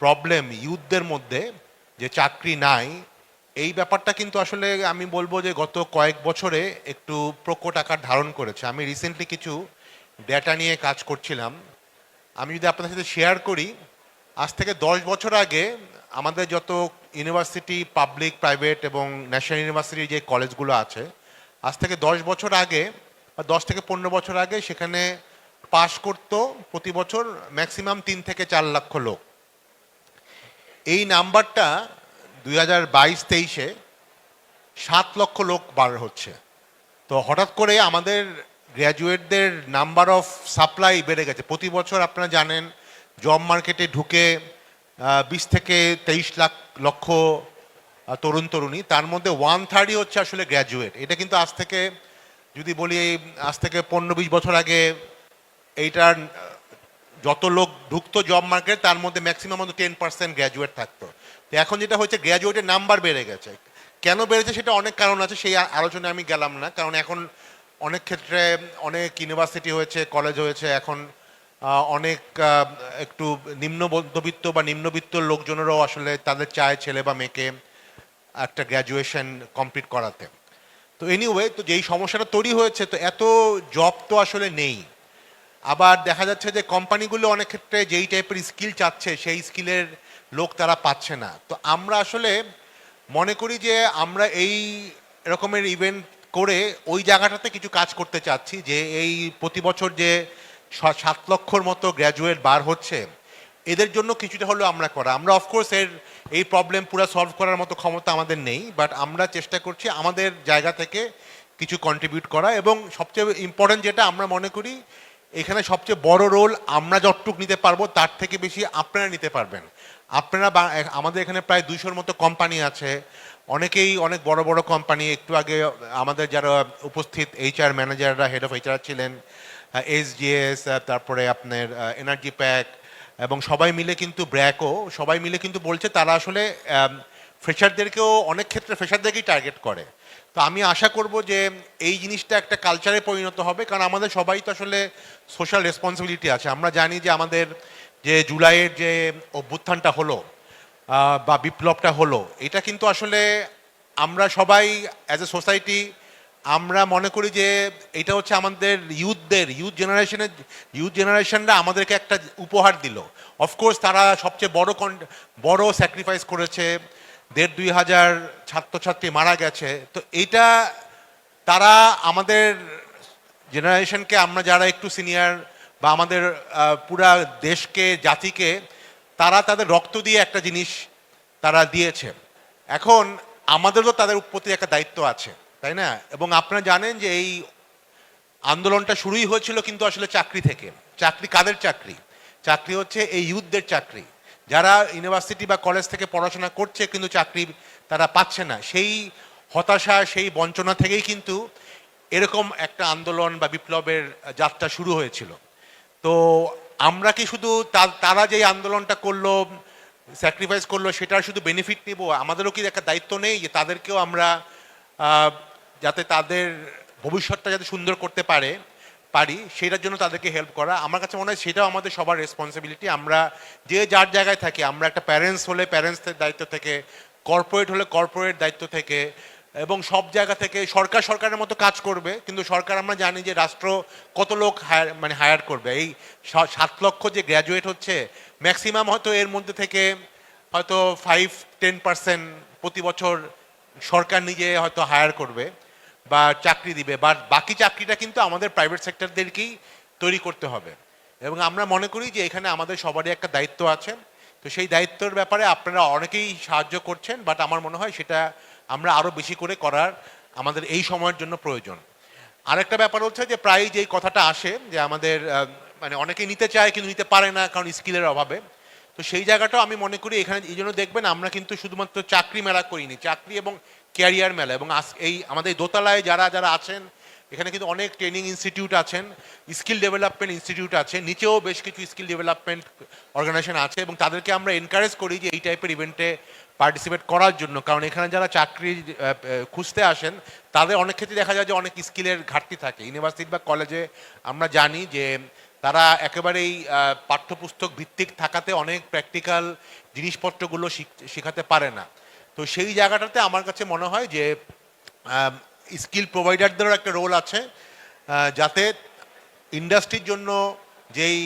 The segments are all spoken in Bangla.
প্রবলেম ইউথদের মধ্যে যে চাকরি নাই, এই ব্যাপারটা কিন্তু আসলে আমি বলব যে গত কয়েক বছরে একটু প্রকট আকার ধারণ করেছে। আমি রিসেন্টলি কিছু ডেটা নিয়ে কাজ করছিলাম। আমি যদি আপনাদের সাথে শেয়ার করি, আজ থেকে দশ বছর আগে আমাদের যত ইউনিভার্সিটি পাবলিক প্রাইভেট এবং ন্যাশনাল ইউনিভার্সিটির যে কলেজগুলো আছে, আজ থেকে দশ বছর আগে বা দশ থেকে পনেরো বছর আগে সেখানে পাশ করতো প্রতি বছর ম্যাক্সিমাম তিন থেকে চার লক্ষ লোক। এই নাম্বারটা দুই হাজার বাইশ তেইশে সাত লক্ষ লোক বার হচ্ছে। তো হঠাৎ করে আমাদের গ্র্যাজুয়েটদের নাম্বার অফ সাপ্লাই বেড়ে গেছে। প্রতি বছর আপনারা জানেন, জব মার্কেটে ঢুকে বিশ থেকে তেইশ লাখ লক্ষ তরুণ তরুণী, তার মধ্যে ওয়ান থার্ডই হচ্ছে আসলে গ্র্যাজুয়েট। এটা কিন্তু আজ থেকে, যদি বলি, আজ থেকে পনেরো বিশ বছর আগে, এইটার যত লোক ঢুকতো জব মার্কেট তার মধ্যে ম্যাক্সিমাম মতো টেন পার্সেন্ট গ্র্যাজুয়েট থাকতো। তো এখন যেটা হয়েছে গ্র্যাজুয়েটের নাম্বার বেড়ে গেছে। কেন বেড়েছে সেটা অনেক কারণ আছে, সেই আলোচনায় আমি গেলাম না। কারণ এখন অনেক ক্ষেত্রে অনেক ইউনিভার্সিটি হয়েছে কলেজ হয়েছে, এখন অনেক একটু নিম্ন মধ্যবিত্ত বা নিম্নবিত্ত লোকজনেরও আসলে তাদের চায় ছেলে বা মেয়েকে একটা গ্র্যাজুয়েশন কমপ্লিট করাতে। তো এনিওয়ে তো যেই সমস্যাটা তৈরি হয়েছে, তো এত জব তো আসলে নেই। আবার দেখা যাচ্ছে যে কোম্পানিগুলো অনেক ক্ষেত্রে যেই টাইপের স্কিল চাচ্ছে, সেই স্কিলের লোক তারা পাচ্ছে না। তো আমরা আসলে মনে করি যে আমরা এই রকমের ইভেন্ট করে ওই জায়গাটাতে কিছু কাজ করতে চাচ্ছি, যে এই প্রতি বছর যে সাত লক্ষর মতো গ্র্যাজুয়েট বার হচ্ছে, এদের জন্য কিছুটা হলেও আমরা করা। আমরা অফকোর্স এর এই প্রবলেম পুরো সলভ করার মতো ক্ষমতা আমাদের নেই বাট আমরা চেষ্টা করছি আমাদের জায়গা থেকে কিছু কন্ট্রিবিউট করা এবং সবচেয়ে ইম্পর্টেন্ট যেটা আমরা মনে করি এখানে সবচেয়ে বড় রোল আমরা যতটুক নিতে পারব, তার থেকে বেশি আপনারা নিতে পারবেন। আপনারা আমাদের এখানে প্রায় দুইশোর মতো কোম্পানি আছে। অনেকেই অনেক বড় বড় কোম্পানি একটু আগে আমাদের যারা উপস্থিত এইচআর ম্যানেজাররা হেড অফ এইচআর ছিলেন এসজিএস তারপরে আপনার এনার্জি প্যাক এবং সবাই মিলে কিন্তু ব্র্যাকও সবাই মিলে কিন্তু বলছে তারা আসলে ফ্রেশারদেরকেও অনেক ক্ষেত্রে ফ্রেশারদেরকেই টার্গেট করে। তো আমি আশা করব যে এই জিনিসটা একটা কালচারে পরিণত হবে, কারণ আমাদের সবাই তো আসলে সোশ্যাল রেসপন্সিবিলিটি আছে। আমরা জানি যে আমাদের যে জুলাইয়ের যে অভ্যুত্থানটা হলো বা বিপ্লবটা হলো, এটা কিন্তু আসলে আমরা সবাই অ্যাজ এ সোসাইটি আমরা মনে করি যে এটা হচ্ছে আমাদের ইউথদের ইউথ জেনারেশনের ইউথ জেনারেশনরা আমাদেরকে একটা উপহার দিল। অফকোর্স তারা সবচেয়ে বড় কন- বড় স্যাক্রিফাইস করেছে দেড় দুই হাজার ছাত্রছাত্রী মারা গেছে। তো এইটা তারা আমাদের জেনারেশনকে, আমরা যারা একটু সিনিয়র বা আমাদের পুরা দেশকে, জাতিকে, তারা তাদের রক্ত দিয়ে একটা জিনিস তারা দিয়েছে। এখন আমাদেরও তাদের প্রতি একটা দায়িত্ব আছে, তাই না? এবং আপনারা জানেন যে এই আন্দোলনটা শুরুই হয়েছিল কিন্তু আসলে চাকরি থেকে। চাকরি কাদের চাকরি? চাকরি হচ্ছে এই ইউথদের চাকরি। যারা ইউনিভার্সিটি বা কলেজ থেকে পড়াশোনা করছে কিন্তু চাকরি তারা পাচ্ছে না, সেই হতাশা, সেই বঞ্চনা থেকেই কিন্তু এরকম একটা আন্দোলন বা বিপ্লবের যাত্রা শুরু হয়েছিল। তো আমরা কি শুধু তারা যে আন্দোলনটা করল স্যাক্রিফাইস করল, সেটার শুধু বেনিফিট নিব? আমাদেরও কি একটা দায়িত্ব নেই যে তাদেরকেও আমরা যাতে তাদের ভবিষ্যৎটা যাতে সুন্দর করতে পারে? পারি সেটার জন্য তাদেরকে হেল্প করা। আমার কাছে মনে হয় সেটাও আমাদের সবার রেসপন্সিবিলিটি আমরা যে যার জায়গায় থাকি, আমরা একটা প্যারেন্টস হলে প্যারেন্টসদের দায়িত্ব থেকে কর্পোরেট হলে কর্পোরেট দায়িত্ব থেকে, এবং সব জায়গা থেকে সরকার সরকারের মতো কাজ করবে, কিন্তু সরকার আমরা জানি যে রাষ্ট্র কত লোক হায়ার মানে হায়ার করবে। এই সাত লক্ষ যে গ্র্যাজুয়েট হচ্ছে ম্যাক্সিমাম হয়তো এর মধ্যে থেকে হয়তো ফাইভ টেন পার্সেন্ট প্রতি বছর সরকার নিজে হয়তো হায়ার করবে। বা চাকরি দিবে, বা বাকি চাকরিটা কিন্তু আমাদের প্রাইভেট সেক্টরদেরকেই তৈরি করতে হবে। এবং আমরা মনে করি যে এখানে আমাদের সবারই একটা দায়িত্ব আছে। তো সেই দায়িত্বের ব্যাপারে আপনারা অনেকেই সাহায্য করছেন বাট আমার মনে হয় সেটা আমরা আরও বেশি করে করার আমাদের এই সময়ের জন্য প্রয়োজন। আরেকটা ব্যাপার হচ্ছে যে প্রায় যেই কথাটা আসে যে আমাদের মানে অনেকে নিতে চায় কিন্তু নিতে পারে না কারণ স্কিলের অভাবে। তো সেই জায়গাটাও আমি মনে করি এখানে, এই জন্য দেখবেন আমরা কিন্তু শুধুমাত্র চাকরি মেলা করিনি। চাকরি এবং ক্যারিয়ার মেলা এবং এই আমাদের দোতলায় যারা যারা আছেন, এখানে কিন্তু অনেক ট্রেনিং ইনস্টিটিউট আছেন, স্কিল ডেভেলপমেন্ট ইনস্টিটিউট আছে, নিচেও বেশ কিছু স্কিল ডেভেলপমেন্ট অর্গানাইজেশন আছে এবং তাদেরকে আমরা এনকারেজ করি যে এই টাইপের ইভেন্টে পার্টিসিপেট করার জন্য। কারণ এখানে যারা চাকরি খুঁজতে আসেন, তাদের অনেক ক্ষেত্রে দেখা যায় যে অনেক স্কিলের ঘাটতি থাকে। ইউনিভার্সিটি বা কলেজে আমরা জানি যে তারা একেবারেই পাঠ্যপুস্তক ভিত্তিক থাকাতে অনেক প্র্যাকটিক্যাল জিনিসপত্রগুলো শিখ- শেখাতে পারে না। তো সেই জায়গাটাতে আমার কাছে মনে হয় যে স্কিল প্রোভাইডারদেরও একটা রোল আছে যাতে ইন্ডাস্ট্রির জন্য যেই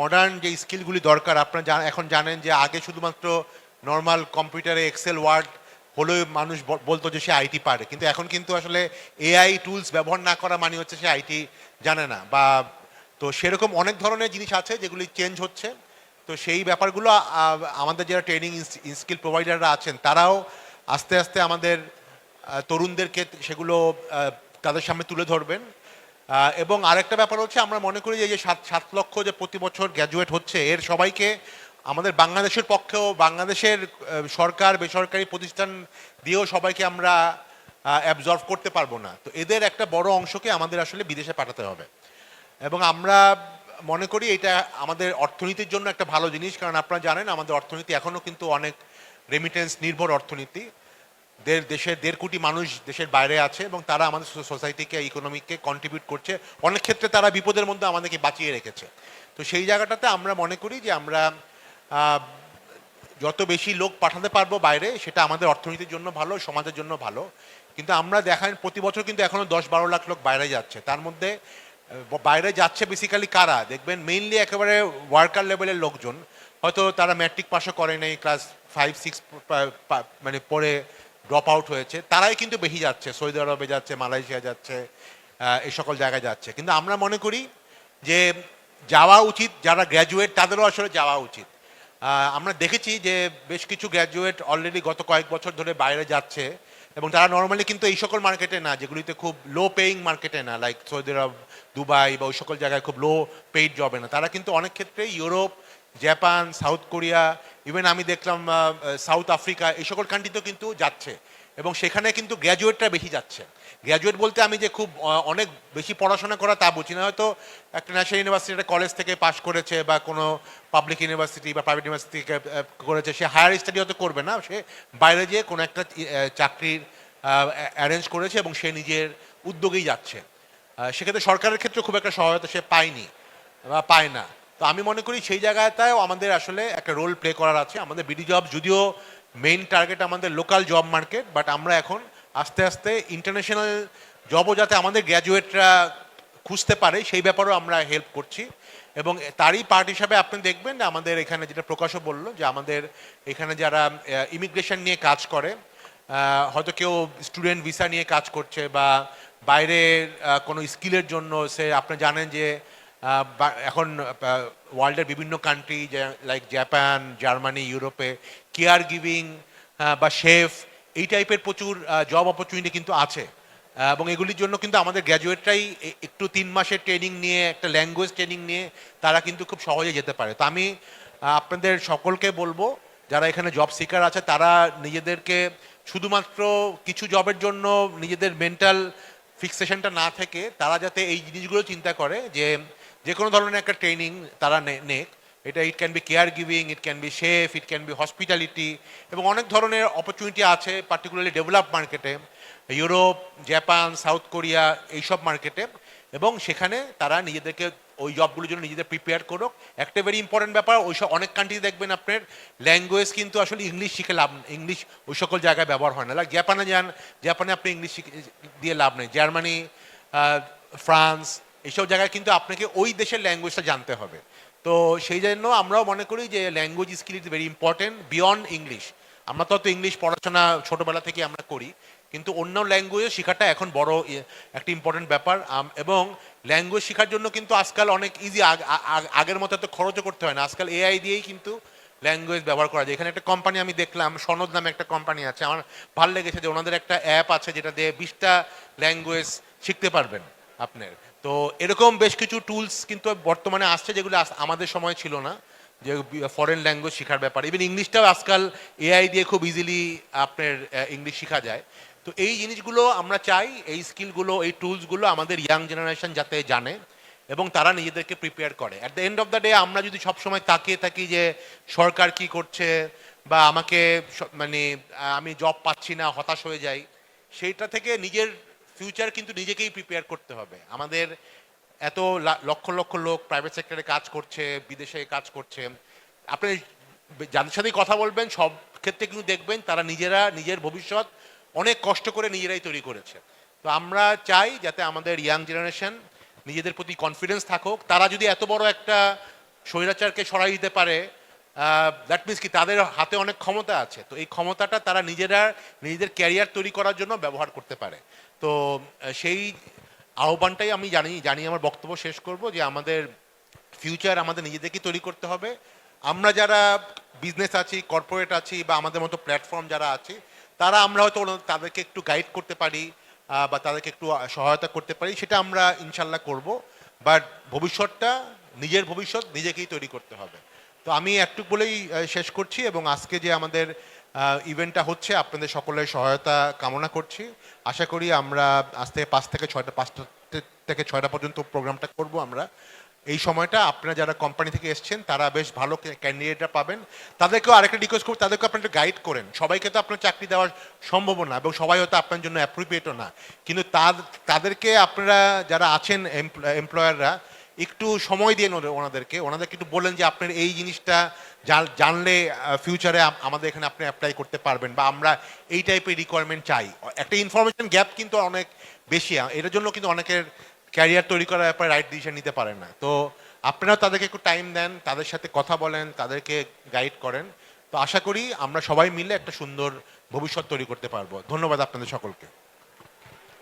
মডার্ন যে স্কিলগুলি দরকার, আপনারা এখন জানেন যে আগে শুধুমাত্র নর্মাল কম্পিউটারে এক্সেল ওয়ার্ড হলেও মানুষ বলতো যে সে আইটি পারে। কিন্তু এখন কিন্তু আসলে এআই টুলস ব্যবহার না করা মানে হচ্ছে সে আইটি জানে না। বা, তো সেরকম অনেক ধরনের জিনিস আছে যেগুলি চেঞ্জ হচ্ছে। তো সেই ব্যাপারগুলো আমাদের যারা ট্রেনিং স্কিল প্রোভাইডাররা আছেন, তারাও আস্তে আস্তে আমাদের তরুণদেরকে সেগুলো তাদের সামনে তুলে ধরবেন। এবং আরেকটা ব্যাপার হচ্ছে, আমরা মনে করি যে যে সাত সাত লক্ষ যে প্রতি বছর গ্র্যাজুয়েট হচ্ছে, এর সবাইকে আমাদের বাংলাদেশের পক্ষেও, বাংলাদেশের সরকার, বেসরকারি প্রতিষ্ঠান দিয়েও সবাইকে আমরা অ্যাবজর্ভ করতে পারব না। তো এদের একটা বড় অংশকে আমাদের আসলে বিদেশে পাঠাতে হবে। এবং আমরা মনে করি এটা আমাদের অর্থনীতির জন্য একটা ভালো জিনিস, কারণ আপনারা জানেন আমাদের অর্থনীতি এখনও কিন্তু অনেক রেমিটেন্স নির্ভর অর্থনীতি। দেড়, দেশের দেড় কোটি মানুষ দেশের বাইরে আছে এবং তারা আমাদের সোসাইটিকে ইকোনমিককে কন্ট্রিবিউট করছে। অনেক ক্ষেত্রে তারা বিপদের মধ্যে আমাদেরকে বাঁচিয়ে রেখেছে। তো সেই জায়গাটাতে আমরা মনে করি যে আমরা যত বেশি লোক পাঠাতে পারব বাইরে, সেটা আমাদের অর্থনীতির জন্য ভালো, সমাজের জন্য ভালো। কিন্তু আমরা দেখান প্রতি বছর কিন্তু এখনও দশ বারো লাখ লোক বাইরে যাচ্ছে। তার মধ্যে বাইরে যাচ্ছে বেসিক্যালি কারা? দেখবেন মেইনলি একেবারে ওয়ার্কার লেভেলের লোকজন। হয়তো তারা ম্যাট্রিক পাশও করে নাই ক্লাস ফাইভ সিক্স মানে পড়ে ড্রপ আউট হয়েছে। তারাই কিন্তু বেশি যাচ্ছে, সৌদি আরবে যাচ্ছে, মালয়েশিয়া যাচ্ছে এই সকল জায়গায় যাচ্ছে। কিন্তু আমরা মনে করি যে যাওয়া উচিত, যারা গ্র্যাজুয়েট তাদেরও আসলে যাওয়া উচিত। আমরা দেখেছি যে বেশ কিছু গ্র্যাজুয়েট অলরেডি গত কয়েক বছর ধরে বাইরে যাচ্ছে। এবং তারা নর্মালি কিন্তু এই সকল মার্কেটে না, যেগুলিতে খুব লো পেইং মার্কেটে না লাইক সৌদি আরব, দুবাই বা ওই সকল জায়গায় খুব লো পেইড জবে না। তারা কিন্তু অনেক ক্ষেত্রে Europe, Japan, South Korea even আমি দেখলাম সাউথ আফ্রিকা, এই সকল কান্ট্রিতেও কিন্তু যাচ্ছে। এবং সেখানে কিন্তু গ্র্যাজুয়েটরা বেশি যাচ্ছে। গ্র্যাজুয়েট বলতে আমি যে খুব অনেক বেশি পড়াশোনা করা তা বুঝি না। হয়তো একটা ন্যাশনাল ইউনিভার্সিটি একটা কলেজ থেকে পাশ করেছে বা কোনো পাবলিক ইউনিভার্সিটি বা প্রাইভেট ইউনিভার্সিটি করেছে, সে হায়ার স্টাডি হয়তো করবে না। সে বাইরে যেয়ে কোনো একটা চাকরির অ্যারেঞ্জ করেছে এবং সে নিজের উদ্যোগেই যাচ্ছে। সেক্ষেত্রে সরকারের ক্ষেত্রে খুব একটা সহায়তা সে পায়নি বা পায় না। তো আমি মনে করি সেই জায়গাটাও আমাদের আসলে একটা রোল প্লে করার আছে। আমাদের বিডি জব যদিও মেইন টার্গেট আমাদের লোকাল জব মার্কেট বাট আমরা এখন আস্তে আস্তে ইন্টারন্যাশনাল জবও যাতে আমাদের গ্র্যাজুয়েটরা খুঁজতে পারে, সেই ব্যাপারেও আমরা হেল্প করছি। এবং তারই পার্ট হিসাবে আপনি দেখবেন আমাদের এখানে যেটা প্রকাশও বলল, যে আমাদের এখানে যারা ইমিগ্রেশন নিয়ে কাজ করে হয়তো কেউ স্টুডেন্ট ভিসা নিয়ে কাজ করছে বা বাইরের কোনো স্কিলের জন্য সে, আপনি জানেন যে এখন ওয়ার্ল্ডের বিভিন্ন কান্ট্রি লাইক জাপান জার্মানি ইউরোপে কেয়ার গিভিং বা শেফ এই টাইপের প্রচুর জব অপরচুনিটি কিন্তু আছে। এবং এগুলির জন্য কিন্তু আমাদের গ্র্যাজুয়েটরাই একটু তিন মাসের ট্রেনিং নিয়ে, একটা ল্যাঙ্গুয়েজ ট্রেনিং নিয়ে তারা কিন্তু খুব সহজে যেতে পারে। তো আমি আপনাদের সকলকে বলব, যারা এখানে জব সিকার আছে, তারা নিজেদেরকে শুধুমাত্র কিছু জবের জন্য নিজেদের মেন্টাল ফিক্সেশনটা না থেকে তারা যাতে এই জিনিসগুলো চিন্তা করে যে যে কোনো ধরনের একটা ট্রেনিং তারা নেক। এটা it can be care giving it can be chef it can be hospitality এবং অনেক ধরনের অপরচুনিটি আছে পার্টিকুলারলি ডেভেলপ মার্কেটে ইউরোপ জাপান সাউথ কোরিয়া এইসব মার্কেটে এবং সেখানে তারা নিজেদেরকে ওই জবগুলোর জন্য নিজেদের প্রিপেয়ার করুক। একটা ভেরি ইম্পর্টেন্ট ব্যাপার, ওই সব অনেক কান্ট্রি দেখবেন আপনার ল্যাঙ্গুয়েজ কিন্তু আসলে ইংলিশ শিখে লাভ ইংলিশ ওই সকল জায়গায় ব্যবহার হয় না। জাপানে যান জাপানে আপনি ইংলিশ শিখে, দিয়ে লাভ নেই। জার্মানি ফ্রান্স এইসব জায়গায় কিন্তু আপনাকে ওই দেশের ল্যাঙ্গুয়েজটা জানতে হবে। তো সেই জন্য আমরাও মনে করি যে language skill is very important beyond English আমরা তো ইংলিশ পড়াশোনা ছোটোবেলা থেকে আমরা করি, কিন্তু অন্য ল্যাঙ্গুয়েজ শেখাটা এখন বড় একটা ইম্পর্টেন্ট ব্যাপার। এবং ল্যাঙ্গুয়েজ শেখার জন্য কিন্তু আজকাল অনেক ইজি আগের মতো এত খরচও করতে হয় না। আজকাল এআই দিয়েই কিন্তু ল্যাঙ্গুয়েজ ব্যবহার করা যায়। এখানে একটা কোম্পানি আমি দেখলাম, সনদ নামে একটা কোম্পানি আছে। আমার ভালো লেগেছে যে ওনাদের একটা অ্যাপ আছে যেটা দিয়ে বিশটা ল্যাঙ্গুয়েজ শিখতে পারবেন আপনার। তো এরকম বেশ কিছু টুলস কিন্তু বর্তমানে আসছে যেগুলো আমাদের সময় ছিল না, যে ফরেন ল্যাঙ্গুয়েজ শেখার ব্যাপার। ইভেন ইংলিশটাও আজকাল এআই দিয়ে খুব ইজিলি আপনার ইংলিশ শেখা যায়। তো এই জিনিসগুলো আমরা চাই, এই স্কিলগুলো এই টুলসগুলো আমাদের ইয়াং জেনারেশন যাতে জানে এবং তারা নিজেদেরকে প্রিপেয়ার করে। At the end of the day আমরা যদি সবসময় তাকিয়ে থাকি যে সরকার কি করছে বা আমাকে মানে আমি জব পাচ্ছি না, হতাশ হয়ে যাই, সেইটা থেকে নিজের ফিউচার কিন্তু নিজেকেই প্রিপেয়ার করতে হবে। আমাদের এত লক্ষ লক্ষ লোক প্রাইভেট সেক্টরে কাজ করছে, বিদেশে কাজ করছে। আপনি যাদের সাথেই কথা বলবেন, সব ক্ষেত্রে কিন্তু দেখবেন তারা নিজেরা, নিজের ভবিষ্যৎ অনেক কষ্ট করে নিজেরাই তৈরি করেছে। তো আমরা চাই যাতে আমাদের ইয়াং জেনারেশন নিজেদের প্রতি কনফিডেন্স থাকুক। তারা যদি এত বড় একটা স্বৈরাচারকে সরাই দিতে পারে দ্যাট মিনস কি, তাদের হাতে অনেক ক্ষমতা আছে। তো এই ক্ষমতাটা তারা নিজেরা, নিজেদের ক্যারিয়ার তৈরি করার জন্য ব্যবহার করতে পারে। তো সেই আহ্বানটাই আমি জানি জানি আমার বক্তব্য শেষ করব যে আমাদের ফিউচার আমাদের নিজেদেরকে তৈরি করতে হবে। আমরা যারা বিজনেস আছি কর্পোরেট আছি বা আমাদের মতো প্ল্যাটফর্ম যারা আছে, তারা আমরা হয়তো তাদেরকে একটু গাইড করতে পারি বা তাদেরকে একটু সহায়তা করতে পারি, সেটা আমরা ইনশাল্লাহ করব। বাট ভবিষ্যৎটা, নিজের ভবিষ্যৎ নিজেকেই তৈরি করতে হবে। তো আমি একটু বলেই শেষ করছি এবং আজকে যে আমাদের ইভেন্টটা হচ্ছে, আপনাদের সকলের সহায়তা কামনা করছি। আশা করি আমরা আজ থেকে পাঁচ থেকে ছয়টা, পাঁচটা থেকে ছয়টা পর্যন্ত প্রোগ্রামটা করব আমরা। এই সময়টা আপনারা যারা কোম্পানি থেকে এসছেন, তারা বেশ ভালো ক্যান্ডিডেটরা পাবেন। তাদেরকেও আরেকটা রিকোয়েস্ট করব তাদেরকে আপনারা গাইড করেন। সবাইকে তো আপনার চাকরি দেওয়া সম্ভব না এবং সবাই হয়তো আপনার জন্য অ্যাপ্রোপ্রিয়েটও না। কিন্তু তাদ- তাদেরকে আপনারা যারা আছেন এমপ্লয়াররা একটু সময় ওদের- ওনাদেরকে। ওনাদেরকে একটু বললেন যে আপনার এই জিনিসটা জান- জানলে ফিউচারে আমাদের এখানে আপনি অ্যাপ্লাই করতে পারবেন বা আমরা এই টাইপের রিকোয়ারমেন্ট চাই। একটা ইনফরমেশন গ্যাপ কিন্তু অনেক বেশি এটার জন্য কিন্তু অনেকের ক্যারিয়ার তৈরি করার ব্যাপারে রাইট ডিসিশন নিতে পারে না। তো আপনারাও তাদেরকে একটু টাইম দেন, তাদের সাথে কথা বলেন, তাদেরকে গাইড করেন। তো আশা করি আমরা সবাই মিলে একটা সুন্দর ভবিষ্যৎ তৈরি করতে পারব। ধন্যবাদ আপনাদের সকলকে।